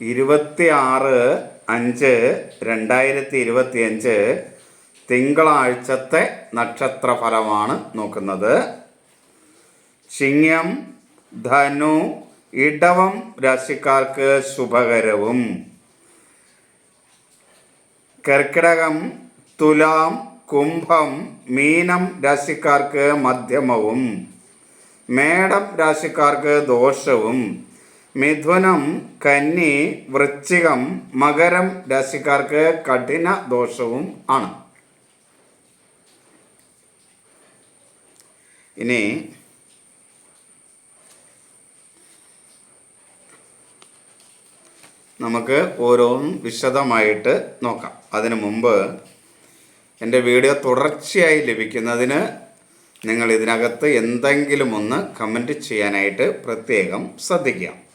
ഇരുപത്തി ആറ് അഞ്ച് രണ്ടായിരത്തി ഇരുപത്തി അഞ്ച് തിങ്കളാഴ്ചത്തെ നക്ഷത്രഫലമാണ് നോക്കുന്നത്. ചിങ്ങം ധനു ഇടവം രാശിക്കാർക്ക് ശുഭകരവും. കർക്കിടകം തുലാം കുംഭം മീനം രാശിക്കാർക്ക് മധ്യമവും. മേടം രാശിക്കാർക്ക് ദോഷവും. മിഥുനം കന്നി വൃശ്ചികം മകരം രാശിക്കാർക്ക് കഠിന ദോഷവും ആണ്. ഇനി നമുക്ക് ഓരോന്നും വിശദമായിട്ട് നോക്കാം. അതിനു മുമ്പ് എന്റെ വീഡിയോ തുടർച്ചയായി ലഭിക്കുന്നതിന് നിങ്ങൾ ഇതിനകത്ത് എന്തെങ്കിലും ഒന്ന് കമന്റ് ചെയ്യാനായിട്ട് പ്രത്യേകം ശ്രദ്ധിക്കുക.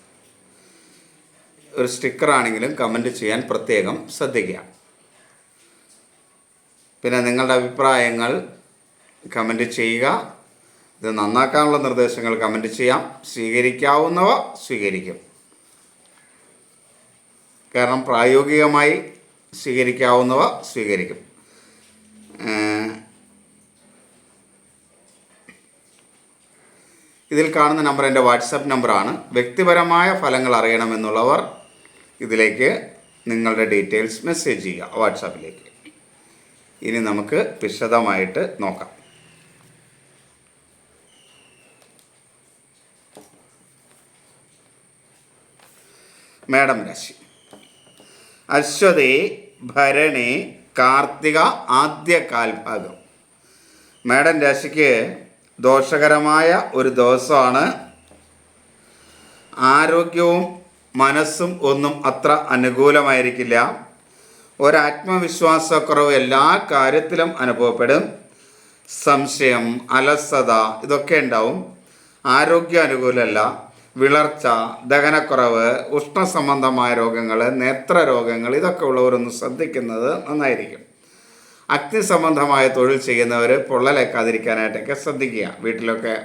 ഒരു സ്റ്റിക്കർ ആണെങ്കിലും കമന്റ് ചെയ്യാൻ പ്രത്യേകം ശ്രദ്ധിക്കുക. പിന്നെ നിങ്ങളുടെ അഭിപ്രായങ്ങൾ കമന്റ് ചെയ്യുക. ഇത് നന്നാക്കാനുള്ള നിർദ്ദേശങ്ങൾ കമന്റ് ചെയ്യാം. സ്വീകരിക്കാവുന്നവ സ്വീകരിക്കും. കാരണം പ്രായോഗികമായി സ്വീകരിക്കാവുന്നവ സ്വീകരിക്കും. ഇതിൽ കാണുന്ന നമ്പർ എന്റെ വാട്സപ്പ് നമ്പറാണ് വ്യക്തിപരമായ ഫലങ്ങൾ അറിയണമെന്നുള്ളവർ ഇതിലേക്ക് നിങ്ങളുടെ ഡീറ്റെയിൽസ് മെസ്സേജ് ചെയ്യുക വാട്സാപ്പിലേക്ക് ഇനി നമുക്ക് വിശദമായിട്ട് നോക്കാം. മേഡം രാശി. അശ്വതി ഭരണി കാർത്തിക ആദ്യ കാൽഭാഗം. മേഡം രാശിക്ക് ദോഷകരമായ ഒരു ദിവസമാണ്. ആരോഗ്യവും മനസ്സും ഒന്നും അത്ര അനുകൂലമായിരിക്കില്ല. ഒരാത്മവിശ്വാസക്കുറവ് എല്ലാ കാര്യത്തിലും അനുഭവപ്പെടും. സംശയം അലസത ഇതൊക്കെ ഉണ്ടാവും. ആരോഗ്യ അനുകൂലമല്ല. വിളർച്ച ദഹനക്കുറവ് ഉഷ്ണസംബന്ധമായ രോഗങ്ങൾ നേത്ര രോഗങ്ങൾ ഇതൊക്കെ ഉള്ളവരൊന്ന് ശ്രദ്ധിക്കുന്നത് നന്നായിരിക്കും. അഗ്നി സംബന്ധമായ തൊഴിൽ ചെയ്യുന്നവർ പൊള്ളലേക്കാതിരിക്കാനായിട്ടൊക്കെ ശ്രദ്ധിക്കുക. വീട്ടിലൊക്കെ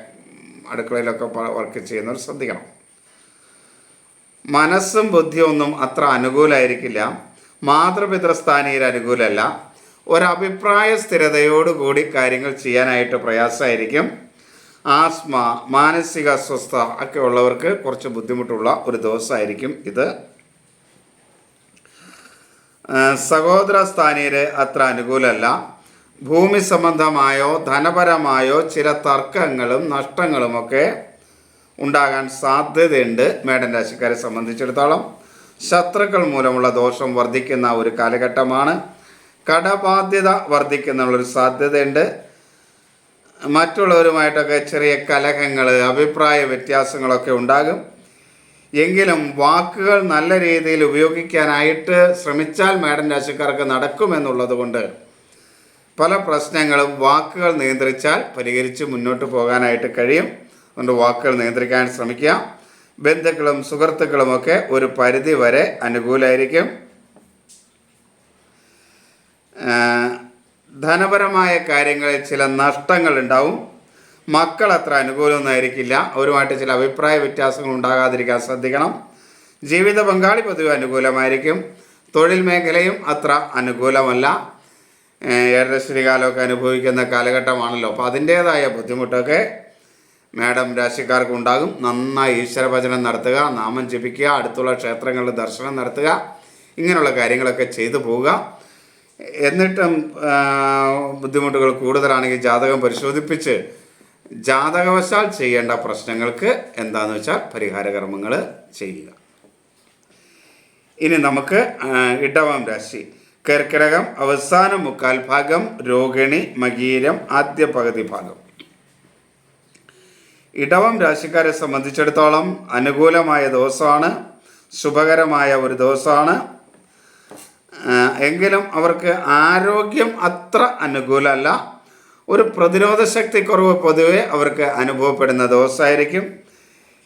അടുക്കളയിലൊക്കെ വർക്ക് ചെയ്യുന്നവർ ശ്രദ്ധിക്കണം. മനസ്സും ബുദ്ധിയൊന്നും അത്ര അനുകൂലമായിരിക്കില്ല മാതൃപിതൃസ്ഥാനീയർ അനുകൂലമല്ല ഒരഭിപ്രായ സ്ഥിരതയോടുകൂടി കാര്യങ്ങൾ ചെയ്യാനായിട്ട് പ്രയാസമായിരിക്കും. ആസ്മ മാനസിക അസ്വസ്ഥ ഒക്കെ ഉള്ളവർക്ക് കുറച്ച് ബുദ്ധിമുട്ടുള്ള ഒരു ദിവസമായിരിക്കും ഇത്. സഹോദര സ്ഥാനീയര് അത്ര അനുകൂലമല്ല ഭൂമി സംബന്ധമായോ ധനപരമായോ ചില തർക്കങ്ങളും നഷ്ടങ്ങളുമൊക്കെ ഉണ്ടാകാൻ സാധ്യതയുണ്ട് മേടൻ രാശിക്കാരെ സംബന്ധിച്ചിടത്തോളം. ശത്രുക്കൾ മൂലമുള്ള ദോഷം വർദ്ധിക്കുന്ന ഒരു കാലഘട്ടമാണ്. കടബാധ്യത വർദ്ധിക്കുന്ന ഒരു സാധ്യതയുണ്ട്. മറ്റുള്ളവരുമായിട്ടൊക്കെ ചെറിയ കലഹങ്ങൾ അഭിപ്രായ വ്യത്യാസങ്ങളൊക്കെ ഉണ്ടാകും. എങ്കിലും വാക്കുകൾ നല്ല രീതിയിൽ ഉപയോഗിക്കാനായിട്ട് ശ്രമിച്ചാൽ മേഡം രാശിക്കാർക്ക് നടക്കുമെന്നുള്ളത് കൊണ്ട് പല പ്രശ്നങ്ങളും വാക്കുകൾ നിയന്ത്രിച്ചാൽ പരിഹരിച്ച് മുന്നോട്ട് പോകാനായിട്ട് കഴിയും. അതുകൊണ്ട് വാക്കുകൾ നിയന്ത്രിക്കാൻ ശ്രമിക്കുക ബന്ധുക്കളും സുഹൃത്തുക്കളുമൊക്കെ ഒരു പരിധി വരെ അനുകൂലമായിരിക്കും ധനപരമായ കാര്യങ്ങളിൽ ചില നഷ്ടങ്ങൾ ഉണ്ടാവും. മക്കൾ അത്ര അനുകൂലമൊന്നായിരിക്കില്ല അവരുമായിട്ട് ചില അഭിപ്രായ വ്യത്യാസങ്ങൾ ഉണ്ടാകാതിരിക്കാൻ ശ്രദ്ധിക്കണം. ജീവിത പങ്കാളി പൊതുവെ അനുകൂലമായിരിക്കും. തൊഴിൽ മേഖലയും അത്ര അനുകൂലമല്ല. ഏറെ ശ്രീകാലമൊക്കെ അനുഭവിക്കുന്ന കാലഘട്ടമാണല്ലോ. അപ്പോൾ അതിന്റേതായ ബുദ്ധിമുട്ടൊക്കെ മാഡം രാശിക്കാർക്ക് ഉണ്ടാകും. നന്നായി ഈശ്വരഭജനം നടത്തുക നാമം ജപിക്കുക അടുത്തുള്ള ക്ഷേത്രങ്ങളിൽ ദർശനം നടത്തുക ഇങ്ങനെയുള്ള കാര്യങ്ങളൊക്കെ ചെയ്തു പോവുക. എന്നിട്ടും ബുദ്ധിമുട്ടുകൾ കൂടുതലാണെങ്കിൽ ജാതകം പരിശോധിപ്പിച്ച് ജാതകവശാൽ ചെയ്യേണ്ട പ്രശ്നങ്ങൾക്ക് എന്താണെന്ന് വെച്ചാൽ പരിഹാരകർമ്മങ്ങൾ ചെയ്യുക. ഇനി നമുക്ക് ഇടവം രാശി. കർക്കിടകം അവസാന മുക്കാൽ ഭാഗം രോഹിണി മകീരം ആദ്യ പകുതി ഭാഗം. ഇടവം രാശിക്കാരെ സംബന്ധിച്ചിടത്തോളം അനുകൂലമായ ദിവസമാണ് ശുഭകരമായ ഒരു ദിവസമാണ്. എങ്കിലും അവർക്ക് ആരോഗ്യം അത്ര അനുകൂലമല്ല. ഒരു പ്രതിരോധ ശക്തി കുറവ് പൊതുവെ അവർക്ക് അനുഭവപ്പെടുന്ന ദിവസമായിരിക്കും.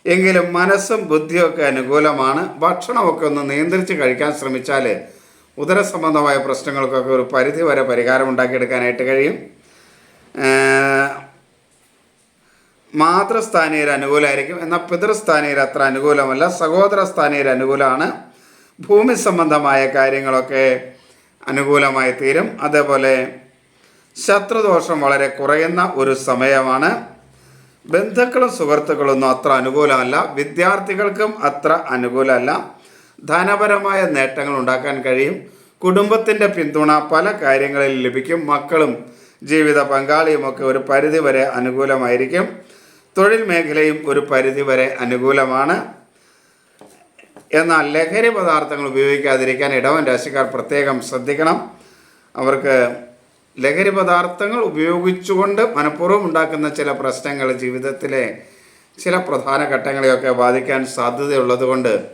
എങ്കിലും മനസ്സും ബുദ്ധിയൊക്കെ അനുകൂലമാണ്. ഭക്ഷണമൊക്കെ ഒന്ന് നിയന്ത്രിച്ച് കഴിക്കാൻ ശ്രമിച്ചാൽ ഉദര സംബന്ധമായ പ്രശ്നങ്ങൾക്കൊക്കെ ഒരു പരിധി വരെ പരിഹാരം ഉണ്ടാക്കിയെടുക്കാനായിട്ട് കഴിയും. മാതൃസ്ഥാനീയർ അനുകൂലമായിരിക്കും എന്നാൽ പിതൃസ്ഥാനീയർ അത്ര അനുകൂലമല്ല. സഹോദര സ്ഥാനീയർ അനുകൂലമാണ്. ഭൂമി സംബന്ധമായ കാര്യങ്ങളൊക്കെ അനുകൂലമായി തീരും. അതേപോലെ ശത്രുദോഷം വളരെ കുറയുന്ന ഒരു സമയമാണ്. ബന്ധുക്കളും സുഹൃത്തുക്കളൊന്നും അത്ര അനുകൂലമല്ല. വിദ്യാർത്ഥികൾക്കും അത്ര അനുകൂലമല്ല. ധനപരമായ നേട്ടങ്ങൾ ഉണ്ടാക്കാൻ കഴിയും. കുടുംബത്തിന്റെ പിന്തുണ പല കാര്യങ്ങളിൽ ലഭിക്കും. മക്കളും ജീവിത പങ്കാളിയുമൊക്കെ ഒരു പരിധിവരെ അനുകൂലമായിരിക്കും. തൊഴിൽ മേഖലയും ഒരു പരിധിവരെ അനുകൂലമാണ്. എന്നാൽ ലഹരി പദാർത്ഥങ്ങൾ ഉപയോഗിക്കാതിരിക്കാൻ ഇടവൻ രാശിക്കാർ പ്രത്യേകം ശ്രദ്ധിക്കണം. അവർക്ക് ലഹരി പദാർത്ഥങ്ങൾ ഉപയോഗിച്ചുകൊണ്ട് മനഃപൂർവം ഉണ്ടാക്കുന്ന ചില പ്രശ്നങ്ങൾ ജീവിതത്തിലെ ചില പ്രധാന ഘട്ടങ്ങളെയൊക്കെ ബാധിക്കാൻ സാധ്യതയുള്ളതുകൊണ്ട്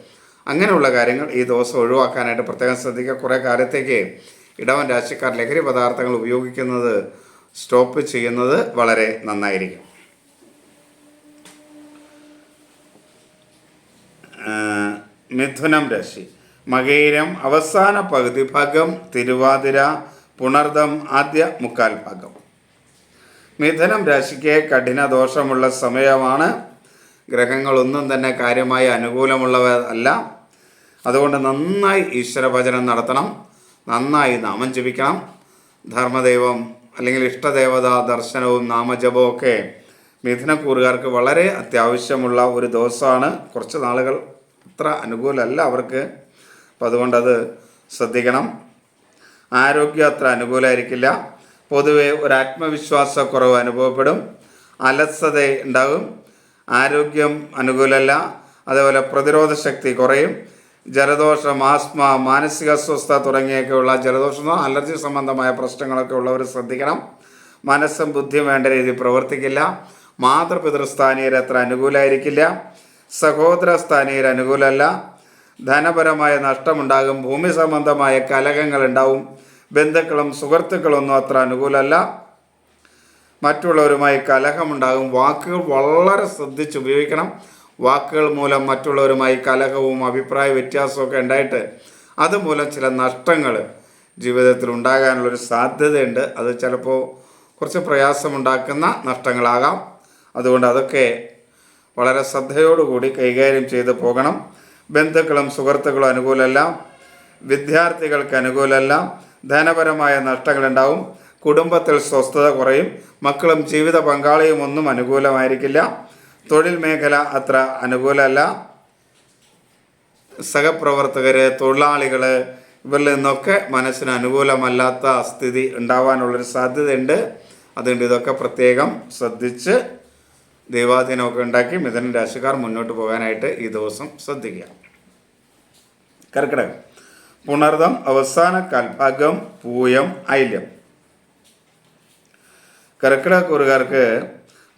അങ്ങനെയുള്ള കാര്യങ്ങൾ ഈ ദിവസം ഒഴിവാക്കാനായിട്ട് പ്രത്യേകം ശ്രദ്ധിക്കുക. കുറേ കാലത്തേക്ക് ഇടവൻ രാശിക്കാർ ലഹരി പദാർത്ഥങ്ങൾ ഉപയോഗിക്കുന്നത് സ്റ്റോപ്പ് ചെയ്യുന്നത് വളരെ നന്നായിരിക്കും. മിഥുനം രാശി. മകയിരം അവസാന പകുതി ഭാഗം തിരുവാതിര പുണർദം ആദ്യ മുക്കാൽ ഭാഗം. മിഥുനം രാശിക്ക് കഠിന ദോഷമുള്ള സമയമാണ്. ഗ്രഹങ്ങളൊന്നും തന്നെ കാര്യമായി അനുകൂലമുള്ളവ അല്ല. അതുകൊണ്ട് നന്നായി ഈശ്വരഭജനം നടത്തണം. നന്നായി നാമം ജപിക്കണം. ധർമ്മദൈവം അല്ലെങ്കിൽ ഇഷ്ടദേവത ദർശനവും നാമജപവും ഒക്കെ മിഥുനക്കൂറുകാർക്ക് വളരെ അത്യാവശ്യമുള്ള ഒരു ദിവസമാണ്. കുറച്ച് നാളുകൾ അത്ര അനുകൂലമല്ല അവർക്ക്. അപ്പം അതുകൊണ്ടത് ശ്രദ്ധിക്കണം. ആരോഗ്യം അത്ര അനുകൂലമായിരിക്കില്ല. പൊതുവെ ഒരു ആത്മവിശ്വാസക്കുറവ് അനുഭവപ്പെടും. അലസത ഉണ്ടാകും. ആരോഗ്യം അനുകൂലമല്ല. അതേപോലെ പ്രതിരോധ ശക്തി കുറയും. ജലദോഷം ആസ്മ മാനസിക അസ്വസ്ഥ തുടങ്ങിയൊക്കെയുള്ള ജലദോഷം അലർജി സംബന്ധമായ പ്രശ്നങ്ങളൊക്കെ ഉള്ളവർ ശ്രദ്ധിക്കണം. മനസ്സും ബുദ്ധിയും വേണ്ട രീതിയിൽ പ്രവർത്തിക്കില്ല. മാതൃപിതൃസ്ഥാനീയർ അത്ര അനുകൂലമായിരിക്കില്ല സഹോദര സ്ഥാനീയർ അനുകൂലമല്ല. ധനപരമായ നഷ്ടമുണ്ടാകും. ഭൂമി സംബന്ധമായ കലകങ്ങൾ ഉണ്ടാവും ബന്ധുക്കളും സുഹൃത്തുക്കളൊന്നും അത്ര അനുകൂലമല്ല. മറ്റുള്ളവരുമായി കലഹമുണ്ടാകും. വാക്കുകൾ വളരെ ശ്രദ്ധിച്ച് ഉപയോഗിക്കണം. വാക്കുകൾ മൂലം മറ്റുള്ളവരുമായി കലഹവും അഭിപ്രായ വ്യത്യാസമൊക്കെ ഉണ്ടായിട്ട് അതുമൂലം ചില നഷ്ടങ്ങൾ ജീവിതത്തിൽ ഉണ്ടാകാനുള്ളൊരു സാധ്യതയുണ്ട്. അത് ചിലപ്പോൾ കുറച്ച് പ്രയാസമുണ്ടാക്കുന്ന നഷ്ടങ്ങളാകാം. അതുകൊണ്ട് അതൊക്കെ വളരെ ശ്രദ്ധയോടുകൂടി കൈകാര്യം ചെയ്ത് പോകണം. ബന്ധുക്കളും സുഹൃത്തുക്കളും അനുകൂലമല്ല. വിദ്യാർത്ഥികൾക്ക് അനുകൂലമല്ല. ധനപരമായ നഷ്ടങ്ങളുണ്ടാവും കുടുംബത്തിൽ സ്വസ്ഥത കുറയും. മക്കളും ജീവിത പങ്കാളിയും ഒന്നും അനുകൂലമായിരിക്കില്ല. തൊഴിൽ മേഖല അത്ര അനുകൂലമല്ല. സഹപ്രവർത്തകർ തൊഴിലാളികൾ ഇവരിൽ നിന്നൊക്കെ മനസ്സിന് അനുകൂലമല്ലാത്ത സ്ഥിതി ഉണ്ടാവാനുള്ളൊരു സാധ്യതയുണ്ട്. അതുകൊണ്ട് ഇതൊക്കെ പ്രത്യേകം ശ്രദ്ധിച്ച് ദൈവാധീനമൊക്കെ ഉണ്ടാക്കി മിഥുന രാശിക്കാർ മുന്നോട്ട് പോകാനായിട്ട് ഈ ദിവസം ശ്രദ്ധിക്കുക. കർക്കിടകം. പുണർദം അവസാന കൽഭാഗം പൂയം ഐല്യം കർക്കിടകക്കുറുകാർക്ക്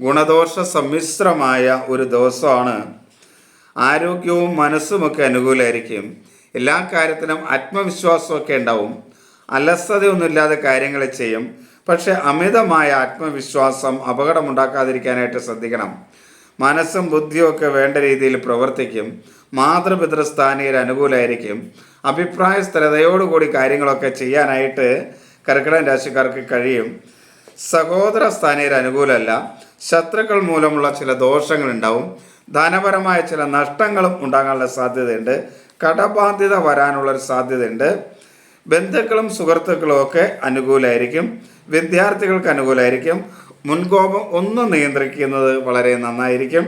ഗുണദോഷ സമ്മിശ്രമായ ഒരു ദിവസമാണ്. ആരോഗ്യവും മനസ്സുമൊക്കെ അനുകൂലമായിരിക്കും എല്ലാ കാര്യത്തിനും ആത്മവിശ്വാസമൊക്കെ ഉണ്ടാവും. അലസതയൊന്നുമില്ലാതെ കാര്യങ്ങളെ ചെയ്യും. പക്ഷെ അമിതമായ ആത്മവിശ്വാസം അപകടമുണ്ടാക്കാതിരിക്കാനായിട്ട് ശ്രദ്ധിക്കണം. മനസ്സും ബുദ്ധിയും ഒക്കെ വേണ്ട രീതിയിൽ പ്രവർത്തിക്കും. മാതൃപിതൃസ്ഥാനീയർ അനുകൂലമായിരിക്കും അഭിപ്രായ സ്ഥിരതയോടുകൂടി കാര്യങ്ങളൊക്കെ ചെയ്യാനായിട്ട് കർക്കിടക രാശിക്കാർക്ക് കഴിയും. സഹോദര സ്ഥാനീയർ അനുകൂലമല്ല. ശത്രുക്കൾ മൂലമുള്ള ചില ദോഷങ്ങളുണ്ടാവും. ധനപരമായ ചില നഷ്ടങ്ങളും ഉണ്ടാകാനുള്ള സാധ്യതയുണ്ട്. കടബാധ്യത വരാനുള്ളൊരു സാധ്യതയുണ്ട്. ബന്ധുക്കളും സുഹൃത്തുക്കളും ഒക്കെ അനുകൂലമായിരിക്കും വിദ്യാർത്ഥികൾക്ക് അനുകൂലമായിരിക്കും മുൻകോപം ഒന്ന് നിയന്ത്രിക്കുന്നത് വളരെ നന്നായിരിക്കും.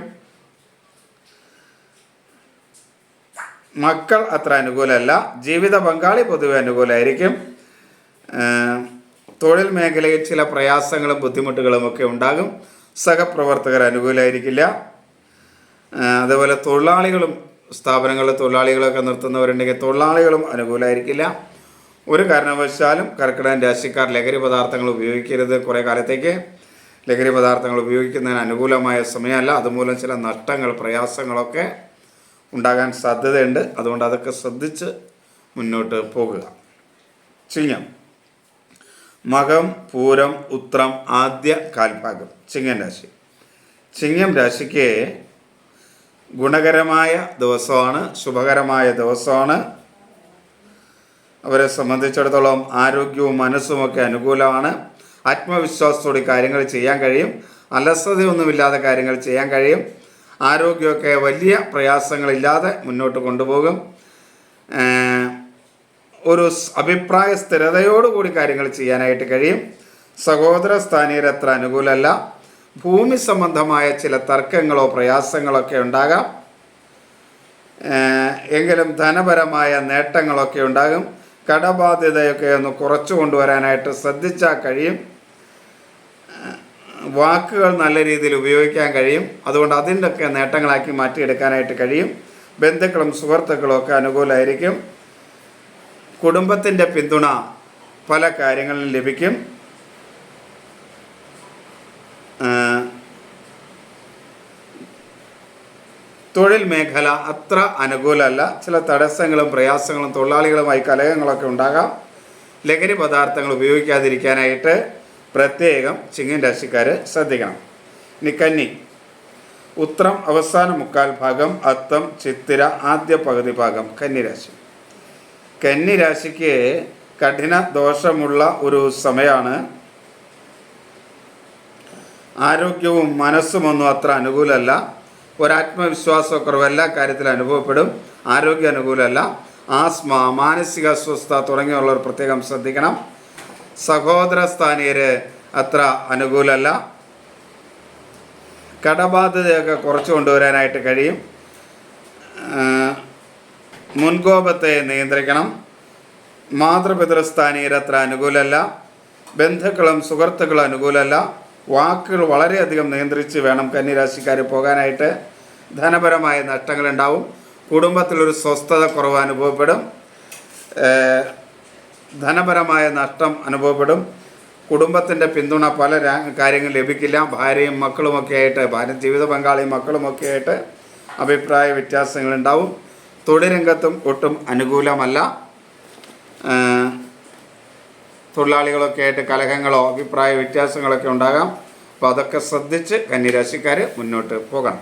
മക്കൾ അത്ര അനുകൂലമല്ല ജീവിത പങ്കാളി പൊതുവെ അനുകൂലമായിരിക്കും തൊഴിൽ മേഖലയിൽ ചില പ്രയാസങ്ങളും ബുദ്ധിമുട്ടുകളും ഒക്കെ ഉണ്ടാകും. സഹപ്രവർത്തകർ അനുകൂലമായിരിക്കില്ല അതുപോലെ തൊഴിലാളികളും സ്ഥാപനങ്ങളിൽ തൊഴിലാളികളൊക്കെ നിർത്തുന്നവരുണ്ടെങ്കിൽ തൊഴിലാളികളും അനുകൂലമായിരിക്കില്ല ഒരു കാരണവശാലും കർക്കിടകൻ രാശിക്കാർ ലഹരി പദാർത്ഥങ്ങൾ ഉപയോഗിക്കരുത്. കുറേ കാലത്തേക്ക് ലഹരി പദാർത്ഥങ്ങൾ ഉപയോഗിക്കുന്നതിന് അനുകൂലമായ സമയമല്ല. അതുമൂലം ചില നഷ്ടങ്ങൾ പ്രയാസങ്ങളൊക്കെ ഉണ്ടാകാൻ സാധ്യതയുണ്ട്. അതുകൊണ്ട് അതൊക്കെ ശ്രദ്ധിച്ച് മുന്നോട്ട് പോകുക. ചിങ്ങം. മകം പൂരം ഉത്രം ആദ്യ കാൽഭാഗം ചിങ്ങം രാശി. ചിങ്ങം രാശിക്ക് ഗുണകരമായ ദിവസമാണ് ശുഭകരമായ ദിവസമാണ്. അവരെ സംബന്ധിച്ചിടത്തോളം ആരോഗ്യവും മനസ്സുമൊക്കെ അനുകൂലമാണ്. ആത്മവിശ്വാസത്തോടെ കാര്യങ്ങൾ ചെയ്യാൻ കഴിയും. അലസതയൊന്നുമില്ലാതെ കാര്യങ്ങൾ ചെയ്യാൻ കഴിയും. ആരോഗ്യമൊക്കെ വലിയ പ്രയാസങ്ങളില്ലാതെ മുന്നോട്ട് കൊണ്ടുപോകും. ഒരു അഭിപ്രായ സ്ഥിരതയോടുകൂടി കാര്യങ്ങൾ ചെയ്യാനായിട്ട് കഴിയും. സഹോദര സ്ഥാനീയർ അത്ര അനുകൂലമല്ല. ഭൂമി സംബന്ധമായ ചില തർക്കങ്ങളോ പ്രയാസങ്ങളൊക്കെ ഉണ്ടാകാം. എങ്കിലും ധനപരമായ നേട്ടങ്ങളൊക്കെ ഉണ്ടാകും. കടബാധ്യതയൊക്കെ ഒന്ന് കുറച്ചു കൊണ്ടുവരാനായിട്ട് ശ്രദ്ധിച്ചാൽ കഴിയും. വാക്കുകൾ നല്ല രീതിയിൽ ഉപയോഗിക്കാൻ കഴിയും. അതുകൊണ്ട് അതിന്റെയൊക്കെ നേട്ടങ്ങളാക്കി മാറ്റിയെടുക്കാനായിട്ട് കഴിയും. ബന്ധുക്കളും സുഹൃത്തുക്കളും ഒക്കെ അനുകൂലമായിരിക്കും കുടുംബത്തിന്റെ പിന്തുണ പല കാര്യങ്ങളിലും ലഭിക്കും. തൊഴിൽ മേഖല അത്ര അനുകൂലമല്ല. ചില തടസ്സങ്ങളും പ്രയാസങ്ങളും തൊഴിലാളികളുമായി കലഹങ്ങളൊക്കെ ഉണ്ടാകാം. ലഹരി പദാർത്ഥങ്ങൾ ഉപയോഗിക്കാതിരിക്കാനായിട്ട് പ്രത്യേകം ചിങ്ങൻ രാശിക്കാർ ശ്രദ്ധിക്കണം. ഇനി കന്നി. ഉത്രം അവസാന മുക്കാൽ ഭാഗം അത്തം ചിത്തിര ആദ്യ പകുതി ഭാഗം കന്നിരാശി കന്നിരാശിക്ക് കഠിന ദോഷമുള്ള ഒരു സമയമാണ് ആരോഗ്യവും മനസ്സുമൊന്നും അത്ര അനുകൂലമല്ല. ഒരാത്മവിശ്വാസക്കുറവ് എല്ലാ കാര്യത്തിലും അനുഭവപ്പെടും. ആരോഗ്യ അനുകൂലമല്ല. ആസ്മ മാനസിക അസ്വസ്ഥ തുടങ്ങിയുള്ളവർ പ്രത്യേകം ശ്രദ്ധിക്കണം. സഹോദര സ്ഥാനീയര് അത്ര അനുകൂലമല്ല. കടബാധ്യതയൊക്കെ കുറച്ച് കൊണ്ടുവരാനായിട്ട് കഴിയും. മുൻകോപത്തെ നിയന്ത്രിക്കണം. മാതൃപിതൃസ്ഥാനീയർ അത്ര അനുകൂലമല്ല. ബന്ധുക്കളും സുഹൃത്തുക്കളും അനുകൂലമല്ല. വാക്കുകൾ വളരെയധികം നിയന്ത്രിച്ച് വേണം കന്നിരാശിക്കാർ പോകാനായിട്ട്. ധനപരമായ നഷ്ടങ്ങളുണ്ടാവും. കുടുംബത്തിലൊരു സ്വസ്ഥത കുറവ് അനുഭവപ്പെടും. ധനപരമായ നഷ്ടം അനുഭവപ്പെടും. കുടുംബത്തിന്റെ പിന്തുണ പല കാര്യങ്ങൾ ലഭിക്കില്ല. ഭാര്യയും മക്കളുമൊക്കെ ആയിട്ട് ഭാര്യ ജീവിത പങ്കാളിയും മക്കളുമൊക്കെ ആയിട്ട് അഭിപ്രായ വ്യത്യാസങ്ങളുണ്ടാവും. തൊഴിൽ രംഗത്തും ഒട്ടും അനുകൂലമല്ല. തൊഴിലാളികളൊക്കെ ആയിട്ട് കലഹങ്ങളോ അഭിപ്രായ വ്യത്യാസങ്ങളൊക്കെ ഉണ്ടാകാം. അപ്പോൾ അതൊക്കെ ശ്രദ്ധിച്ച് കന്നിരാശിക്കാർ മുന്നോട്ട് പോകണം.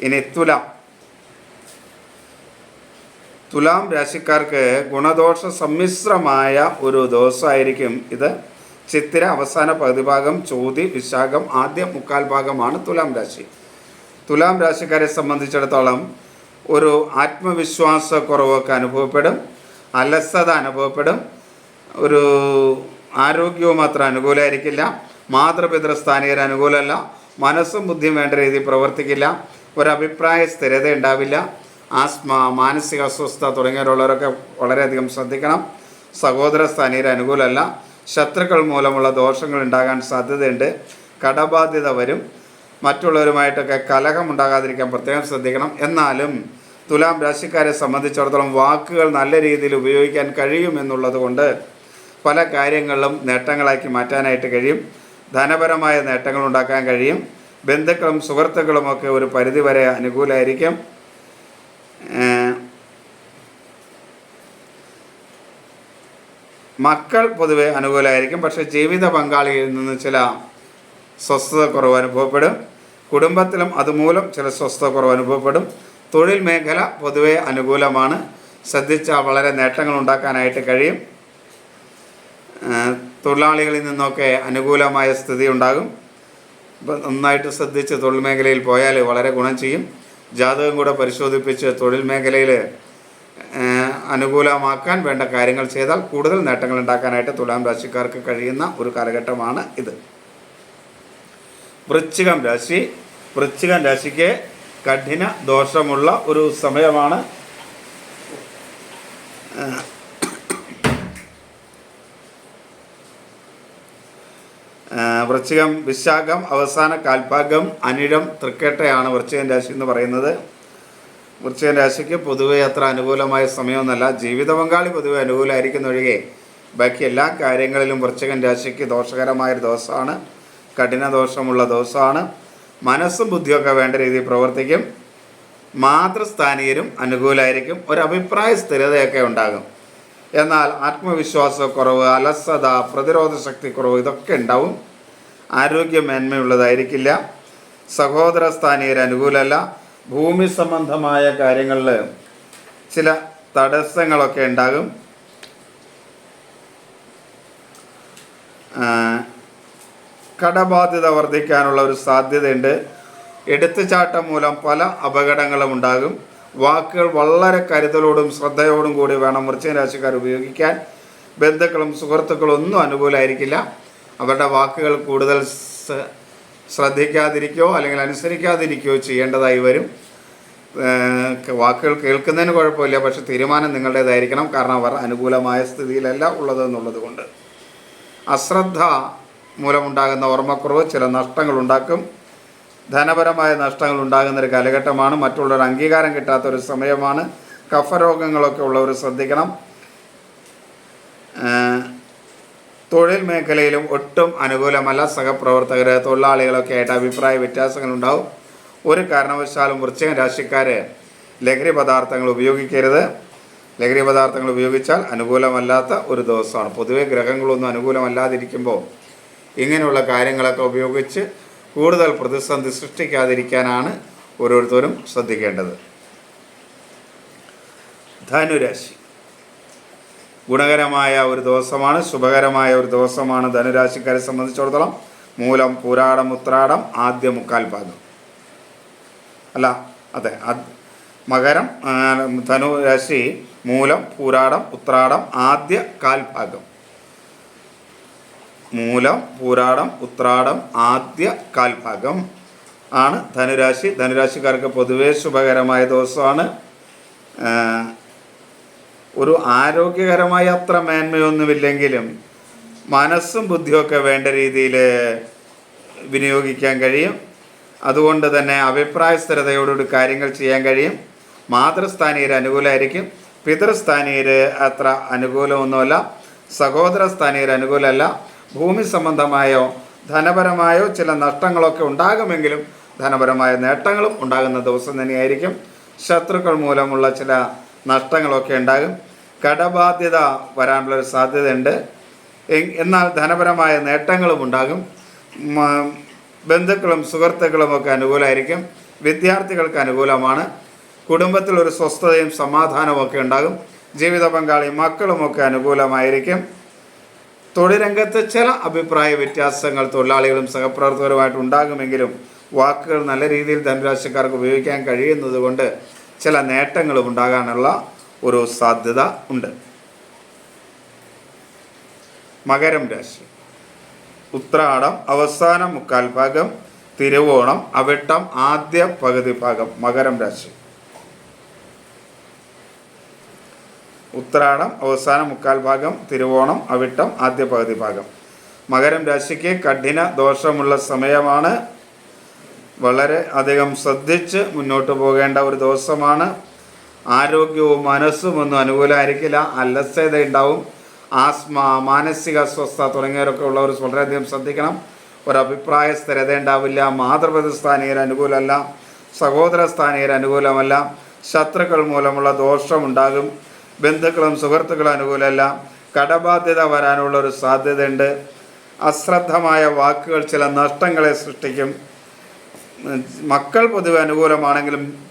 ഇനി തുലാം. തുലാം രാശിക്കാർക്ക് ഗുണദോഷ സമ്മിശ്രമായ ഒരു ദിവസമായിരിക്കും ഇത്. ചിത്തിര അവസാന പകുതി ഭാഗം ചോതി വിശാഖം ആദ്യ മുക്കാൽ ഭാഗമാണ് തുലാം രാശി. തുലാം രാശിക്കാരെ സംബന്ധിച്ചിടത്തോളം ഒരു ആത്മവിശ്വാസക്കുറവൊക്കെ അനുഭവപ്പെടും. അലസത അനുഭവപ്പെടും. ഒരു ആരോഗ്യവും അത്ര അനുകൂലമായിരിക്കില്ല. മാതൃപിതൃ സ്ഥാനീയർ അനുകൂലമല്ല. മനസ്സും ബുദ്ധിയും വേണ്ട രീതിയിൽ പ്രവർത്തിക്കില്ല. ഒരഭിപ്രായ സ്ഥിരത ഉണ്ടാവില്ല. ആസ്മ മാനസിക അസ്വസ്ഥത തുടങ്ങിയവരുള്ളവരൊക്കെ വളരെയധികം ശ്രദ്ധിക്കണം. സഹോദര സ്ഥാനീയർ അനുകൂലമല്ല. ശത്രുക്കൾ മൂലമുള്ള ദോഷങ്ങൾ ഉണ്ടാകാൻ സാധ്യതയുണ്ട്. കടബാധ്യത വരും. മറ്റുള്ളവരുമായിട്ടൊക്കെ കലഹം ഉണ്ടാകാതിരിക്കാൻ പ്രത്യേകം ശ്രദ്ധിക്കണം. എന്നാലും തുലാം രാശിക്കാരെ സംബന്ധിച്ചിടത്തോളം വാക്കുകൾ നല്ല രീതിയിൽ ഉപയോഗിക്കാൻ കഴിയുമെന്നുള്ളത് കൊണ്ട് പല കാര്യങ്ങളിലും നേട്ടങ്ങളാക്കി മാറ്റാനായിട്ട് കഴിയും. ധനപരമായ നേട്ടങ്ങൾ ഉണ്ടാക്കാൻ കഴിയും. ബന്ധുക്കളും സുഹൃത്തുക്കളുമൊക്കെ ഒരു പരിധിവരെ അനുകൂലമായിരിക്കും മക്കൾ പൊതുവെ അനുകൂലമായിരിക്കും പക്ഷെ ജീവിത പങ്കാളിയിൽ നിന്ന് ചില സ്വസ്ഥത കുറവ് അനുഭവപ്പെടും. കുടുംബത്തിലും അതുമൂലം ചില സ്വസ്ഥത കുറവ് അനുഭവപ്പെടും. തൊഴിൽ മേഖല പൊതുവെ അനുകൂലമാണ്. ശ്രദ്ധിച്ചാൽ വളരെ നേട്ടങ്ങൾ ഉണ്ടാക്കാനായിട്ട് കഴിയും. തൊഴിലാളികളിൽ നിന്നൊക്കെ അനുകൂലമായ സ്ഥിതി ഉണ്ടാകും. അപ്പം നന്നായിട്ട് ശ്രദ്ധിച്ച് തൊഴിൽ മേഖലയിൽ പോയാൽ വളരെ ഗുണം ചെയ്യും. ജാതകം കൂടെ പരിശോധിപ്പിച്ച് തൊഴിൽ മേഖലയിൽ അനുകൂലമാക്കാൻ വേണ്ട കാര്യങ്ങൾ ചെയ്താൽ കൂടുതൽ നേട്ടങ്ങൾ ഉണ്ടാക്കാനായിട്ട് തുലാം രാശിക്കാർക്ക് കഴിയുന്ന ഒരു കാലഘട്ടമാണ് ഇത്. വൃശ്ചികം രാശി വൃശ്ചികം രാശിക്ക് കഠിന ദോഷമുള്ള ഒരു സമയമാണ്. വൃശ്ചികം വിശാഖം അവസാന കാൽഭാഗം അനിഴം തൃക്കേട്ടയാണ് വൃശ്ചികൻ രാശി എന്ന് പറയുന്നത്. വൃശ്ചികൻ രാശിക്ക് പൊതുവെ അത്ര അനുകൂലമായ സമയമൊന്നുമല്ല. ജീവിത പങ്കാളി പൊതുവെ അനുകൂലമായിരിക്കുന്ന ഒഴികെ ബാക്കി എല്ലാ കാര്യങ്ങളിലും വൃശ്ചികൻ രാശിക്ക് ദോഷകരമായൊരു ദിവസമാണ്. കഠിന ദോഷമുള്ള ദിവസമാണ്. മനസ്സും ബുദ്ധിയൊക്കെ വേണ്ട രീതിയിൽ പ്രവർത്തിക്കും. മാതൃസ്ഥാനീയരും അനുകൂലമായിരിക്കും. ഒരു അഭിപ്രായ സ്ഥിരതയൊക്കെ ഉണ്ടാകും. എന്നാൽ ആത്മവിശ്വാസക്കുറവ് അലസത പ്രതിരോധ ശക്തി കുറവ് ഇതൊക്കെ ഉണ്ടാവും. ആരോഗ്യമേന്മയുള്ളതായിരിക്കില്ല. സഹോദര സ്ഥാനീയർ അനുകൂലമല്ല. ഭൂമി സംബന്ധമായ കാര്യങ്ങളിൽ ചില തടസ്സങ്ങളൊക്കെ ഉണ്ടാകും. കടബാധ്യത വർദ്ധിക്കാനുള്ള ഒരു സാധ്യതയുണ്ട്. എടുത്തുചാട്ടം മൂലം പല അപകടങ്ങളും ഉണ്ടാകും. വാക്കുകൾ വളരെ കരുതലോടും ശ്രദ്ധയോടും കൂടി വേണം വൃശ്ചിക രാശിക്കാർ ഉപയോഗിക്കാൻ. ബന്ധുക്കളും സുഹൃത്തുക്കളും ഒന്നും അനുകൂലമായിരിക്കില്ല. അവരുടെ വാക്കുകൾ കൂടുതൽ ശ്രദ്ധിക്കാതിരിക്കുകയോ അല്ലെങ്കിൽ അനുസരിക്കാതിരിക്കുകയോ ചെയ്യേണ്ടതായി വരും. വാക്കുകൾ കേൾക്കുന്നതിന് കുഴപ്പമില്ല പക്ഷെ തീരുമാനം നിങ്ങളുടേതായിരിക്കണം. കാരണം അവർ അനുകൂലമായ സ്ഥിതിയിലല്ല ഉള്ളത് എന്നുള്ളത് കൊണ്ട്. അശ്രദ്ധ മൂലമുണ്ടാകുന്ന ഓർമ്മക്കുറവ് ചില നഷ്ടങ്ങൾ ഉണ്ടാക്കും ധനപരമായ നഷ്ടങ്ങൾ ഉണ്ടാകുന്ന ഒരു കാലഘട്ടമാണ്. മറ്റുള്ളവർ അംഗീകാരം കിട്ടാത്ത ഒരു സമയമാണ്. കഫരോഗങ്ങളൊക്കെ ഉള്ളവർ ശ്രദ്ധിക്കണം. തൊഴിൽ മേഖലയിലും ഒട്ടും അനുകൂലമല്ല. സഹപ്രവർത്തകർ തൊഴിലാളികളൊക്കെ ആയിട്ട് അഭിപ്രായ വ്യത്യാസങ്ങളുണ്ടാവും. ഒരു കാരണവശാലും വൃശ്ചിക രാശിക്കാർ ലഹരി പദാർത്ഥങ്ങൾ ഉപയോഗിക്കരുത്. ലഹരി പദാർത്ഥങ്ങൾ ഉപയോഗിച്ചാൽ അനുകൂലമല്ലാത്ത ഒരു ദിവസമാണ്. പൊതുവെ ഗ്രഹങ്ങളൊന്നും അനുകൂലമല്ലാതിരിക്കുമ്പോൾ ഇങ്ങനെയുള്ള കാര്യങ്ങളൊക്കെ ഉപയോഗിച്ച് കൂടുതൽ പ്രതിസന്ധി സൃഷ്ടിക്കാതിരിക്കാനാണ് ഓരോരുത്തരും ശ്രദ്ധിക്കേണ്ടത്. ധനുരാശി. ഗുണകരമായ ഒരു ദിവസമാണ് ശുഭകരമായ ഒരു ദിവസമാണ് ധനുരാശിക്കാരെ സംബന്ധിച്ചിടത്തോളം. മൂലം പുരാടം ഉത്രാടം ആദ്യ മുക്കാൽ ഭാഗം. അല്ല അതെ മകരം ധനുരാശി ധനു രാശി മൂലം പൂരാടം ഉത്രാടം ആദ്യ കാൽ ഭാഗം. മൂലം പൂരാടം ഉത്രാടം ആദ്യ കാൽ ഭാഗം ആണ് ധനുരാശി. ധനുരാശിക്കാർക്ക് പൊതുവേ ശുഭകരമായ ദിവസമാണ്. ഒരു ആരോഗ്യകരമായ അത്ര മേന്മയൊന്നുമില്ലെങ്കിലും മനസ്സും ബുദ്ധിയൊക്കെ വേണ്ട രീതിയിൽ വിനിയോഗിക്കാൻ കഴിയും. അതുകൊണ്ട് തന്നെ അഭിപ്രായ സ്ഥിരതയോടുകൂടി കാര്യങ്ങൾ ചെയ്യാൻ കഴിയും. മാതൃസ്ഥാനീയർ അനുകൂലമായിരിക്കും പിതൃസ്ഥാനീയർ അത്ര അനുകൂലമൊന്നുമല്ല. സഹോദര സ്ഥാനീയർ അനുകൂലമല്ല. ഭൂമി സംബന്ധമായോ ധനപരമായോ ചില നഷ്ടങ്ങളൊക്കെ ഉണ്ടാകുമെങ്കിലും ധനപരമായ നേട്ടങ്ങളും ഉണ്ടാകുന്ന ദിവസം തന്നെയായിരിക്കും. ശത്രുക്കൾ മൂലമുള്ള ചില നഷ്ടങ്ങളൊക്കെ ഉണ്ടാകും. കടബാധ്യത വരാനുള്ളൊരു സാധ്യതയുണ്ട്. എന്നാൽ ധനപരമായ നേട്ടങ്ങളും ഉണ്ടാകും. ബന്ധുക്കളും സുഹൃത്തുക്കളും ഒക്കെ അനുകൂലമായിരിക്കും. വിദ്യാർത്ഥികൾക്ക് അനുകൂലമാണ്. കുടുംബത്തിൽ ഒരു സ്വസ്ഥതയും സമാധാനവും ഒക്കെ ഉണ്ടാകും. ജീവിത പങ്കാളി മക്കളുമൊക്കെ അനുകൂലമായിരിക്കും. തൊഴിലംഗത്ത് ചില അഭിപ്രായ വ്യത്യാസങ്ങൾ തൊഴിലാളികളും സഹപ്രവർത്തകരുമായിട്ട് ഉണ്ടാകുമെങ്കിലും വാക്കുകൾ നല്ല രീതിയിൽ ധനുരാശിക്കാർക്ക് ഉപയോഗിക്കാൻ കഴിയുന്നത് കൊണ്ട് ചില നേട്ടങ്ങളും ഉണ്ടാകാനുള്ള ഒരു സാധ്യത ഉണ്ട്. മകരം രാശി. ഉത്രാടം അവസാന മുക്കാൽ ഭാഗം തിരുവോണം അവിട്ടം ആദ്യ പകുതി ഭാഗം മകരം രാശി. ഉത്രാടം അവസാന മുക്കാൽ ഭാഗം തിരുവോണം അവിട്ടം ആദ്യ പകുതി ഭാഗം. മകരം രാശിക്ക് കഠിന ദോഷമുള്ള സമയമാണ്. വളരെ അധികം ശ്രദ്ധിച്ച് മുന്നോട്ട് പോകേണ്ട ഒരു ദിവസമാണ്. ആരോഗ്യവും മനസ്സും ഒന്നും അനുകൂലമായിരിക്കില്ല അലസ്യത ഉണ്ടാവും ആസ്മ മാനസിക അസ്വസ്ഥ തുടങ്ങിയവരൊക്കെ ഉള്ളവർ വളരെയധികം ശ്രദ്ധിക്കണം. ഒരഭിപ്രായ സ്ഥിരത ഉണ്ടാവില്ല. മാതൃപതി സ്ഥാനീയർ അനുകൂലമല്ല. സഹോദര സ്ഥാനീയർ അനുകൂലമല്ല. ശത്രുക്കൾ മൂലമുള്ള ദോഷം ഉണ്ടാകും. ബന്ധുക്കളും സുഹൃത്തുക്കളും അനുകൂലമല്ല. കടബാധ്യത വരാനുള്ള ഒരു സാധ്യതയുണ്ട്. അശ്രദ്ധമായ വാക്കുകൾ ചില നഷ്ടങ്ങളെ സൃഷ്ടിക്കും. മക്കൾ പൊതുവെ അനുകൂലമാണെങ്കിലും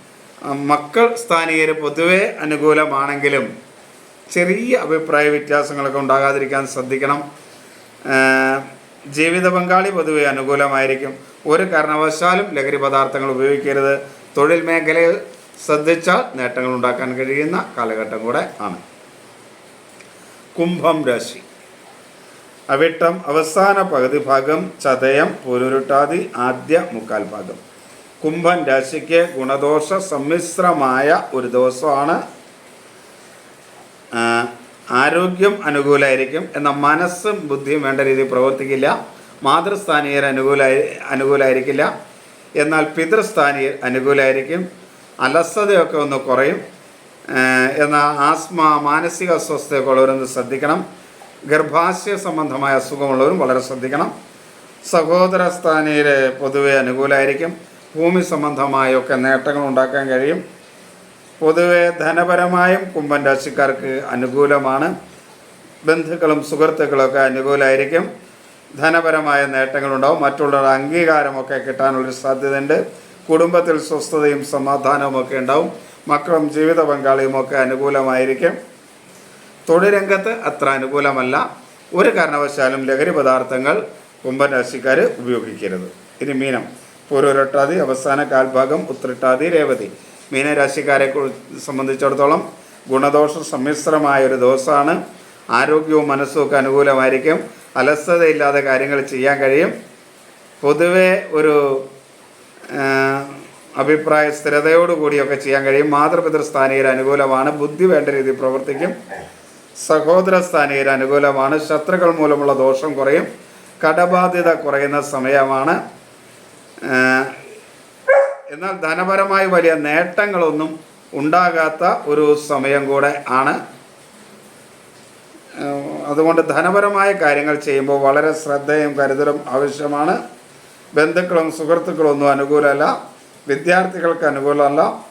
മക്കൾ സ്ഥാനീയർ പൊതുവെ അനുകൂലമാണെങ്കിലും ചെറിയ അഭിപ്രായ വ്യത്യാസങ്ങളൊക്കെ ഉണ്ടാകാതിരിക്കാൻ ശ്രദ്ധിക്കണം. ജീവിത പങ്കാളി പൊതുവെ അനുകൂലമായിരിക്കും. ഒരു കാരണവശാലും ലഹരി പദാർത്ഥങ്ങൾ ഉപയോഗിക്കരുത്. തൊഴിൽ മേഖലയിൽ ശ്രദ്ധിച്ചാൽ നേട്ടങ്ങൾ ഉണ്ടാക്കാൻ കഴിയുന്ന കാലഘട്ടം കൂടെ ആണ്. കുംഭം രാശി. അവിട്ടം അവസാന പകുതി ഭാഗം ചതയം പൊരുരുട്ടാതി ആദ്യ മുക്കാൽ ഭാഗം. കുംഭൻ രാശിക്ക് ഗുണദോഷ സമ്മിശ്രമായ ഒരു ദിവസമാണ്. ആരോഗ്യം അനുകൂലമായിരിക്കും എന്നാൽ മനസ്സും ബുദ്ധിയും വേണ്ട രീതിയിൽ പ്രവർത്തിക്കില്ല. മാതൃസ്ഥാനീയർ അനുകൂല അനുകൂലമായിരിക്കില്ല എന്നാൽ പിതൃസ്ഥാനീയർ അനുകൂലമായിരിക്കും അലസതയൊക്കെ ഒന്ന് കുറയും. എന്നാൽ ആസ്മ മാനസിക അസ്വസ്ഥയൊക്കെ ഉള്ളവരൊന്ന് ശ്രദ്ധിക്കണം. ഗർഭാശയ സംബന്ധമായ അസുഖമുള്ളവരും വളരെ ശ്രദ്ധിക്കണം. സഹോദര സ്ഥാനീയർ പൊതുവെ അനുകൂലമായിരിക്കും ഭൂമി സംബന്ധമായൊക്കെ നേട്ടങ്ങൾ ഉണ്ടാക്കാൻ കഴിയും. പൊതുവെ ധനപരമായും കുംഭൻ രാശിക്കാർക്ക് അനുകൂലമാണ്. ബന്ധുക്കളും സുഹൃത്തുക്കളൊക്കെ അനുകൂലമായിരിക്കും ധനപരമായ നേട്ടങ്ങളുണ്ടാവും. മറ്റുള്ളവരുടെ അംഗീകാരമൊക്കെ കിട്ടാനുള്ളൊരു സാധ്യതയുണ്ട്. കുടുംബത്തിൽ സ്വസ്ഥതയും സമാധാനവും ഒക്കെ ഉണ്ടാവും. മക്കളും ജീവിത പങ്കാളിയും ഒക്കെ അനുകൂലമായിരിക്കും. തൊഴിലംഗത്ത് അത്ര അനുകൂലമല്ല. ഒരു കാരണവശാലും ലഹരി പദാർത്ഥങ്ങൾ കുംഭൻ രാശിക്കാർ ഉപയോഗിക്കരുത്. ഇനി മീനം. പൂർവരട്ടാതി അവസാന കാൽഭാഗം ഉത്രട്ടാതി രേവതി. മീനരാശിക്കാരെ സംബന്ധിച്ചിടത്തോളം ഗുണദോഷ സമ്മിശ്രമായ ഒരു ദിവസമാണ്. ആരോഗ്യവും മനസ്സും ഒക്കെ അനുകൂലമായിരിക്കും. അലസതയില്ലാതെ കാര്യങ്ങൾ ചെയ്യാൻ കഴിയും. പൊതുവെ ഒരു അഭിപ്രായ സ്ഥിരതയോടുകൂടിയൊക്കെ ചെയ്യാൻ കഴിയും. മാതൃപിതൃ സ്ഥാനീയർ അനുകൂലമാണ്. ബുദ്ധി വേണ്ട രീതിയിൽ പ്രവർത്തിക്കും. സഹോദര സ്ഥാനീയർ അനുകൂലമാണ്. ശത്രുക്കൾ മൂലമുള്ള ദോഷം കുറയും. കടബാധ്യത കുറയുന്ന സമയമാണ്. എന്നാൽ ധനപരമായി വലിയ നേട്ടങ്ങളൊന്നും ഉണ്ടാകാത്ത ഒരു സമയം കൂടെ ആണ്. അതുകൊണ്ട് ധനപരമായ കാര്യങ്ങൾ ചെയ്യുമ്പോൾ വളരെ ശ്രദ്ധയും കരുതലും ആവശ്യമാണ്. ബന്ധുക്കളും സുഹൃത്തുക്കളും ഒന്നും അനുകൂലമല്ല. വിദ്യാർത്ഥികൾക്ക് അനുകൂലമല്ല.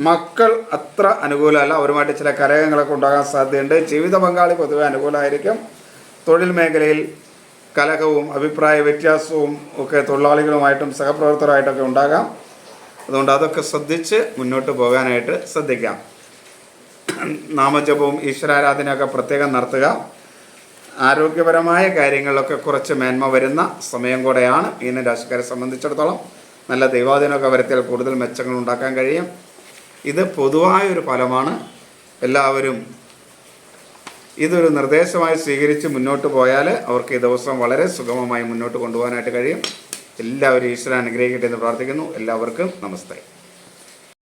മക്കൾ അത്ര അനുകൂലമല്ല. അവരുമായിട്ട് ചില കലഹങ്ങളൊക്കെ ഉണ്ടാകാൻ സാധ്യതയുണ്ട്. ജീവിത പങ്കാളി പൊതുവെ അനുകൂലമായിരിക്കും. തൊഴിൽ മേഖലയിൽ കലഹവും അഭിപ്രായ വ്യത്യാസവും ഒക്കെ തൊഴിലാളികളുമായിട്ടും സഹപ്രവർത്തകരായിട്ടൊക്കെ ഉണ്ടാകാം. അതുകൊണ്ട് അതൊക്കെ ശ്രദ്ധിച്ച് മുന്നോട്ട് പോകാനായിട്ട് ശ്രദ്ധിക്കാം. നാമജപവും ഈശ്വരാരാധനയൊക്കെ പ്രത്യേകം നടത്തുക. ആരോഗ്യപരമായ കാര്യങ്ങളിലൊക്കെ കുറച്ച് മേന്മ വരുന്ന സമയം കൂടെയാണ് മീന രാശിക്കാരെ സംബന്ധിച്ചിടത്തോളം നല്ല ദൈവാധീനമൊക്കെ വരുത്തിയാൽ കൂടുതൽ മെച്ചങ്ങൾ ഉണ്ടാക്കാൻ കഴിയും. ഇത് പൊതുവായൊരു ഫലമാണ്. എല്ലാവരും ഇതൊരു നിർദ്ദേശമായി സ്വീകരിച്ച് മുന്നോട്ട് പോയാൽ അവർക്ക് ഈ ദിവസം വളരെ സുഗമമായി മുന്നോട്ട് കൊണ്ടുപോകാനായിട്ട് കഴിയും. എല്ലാവരും ഈശ്വരൻ അനുഗ്രഹിക്കട്ടെ എന്ന് പ്രാർത്ഥിക്കുന്നു. എല്ലാവർക്കും നമസ്തേ.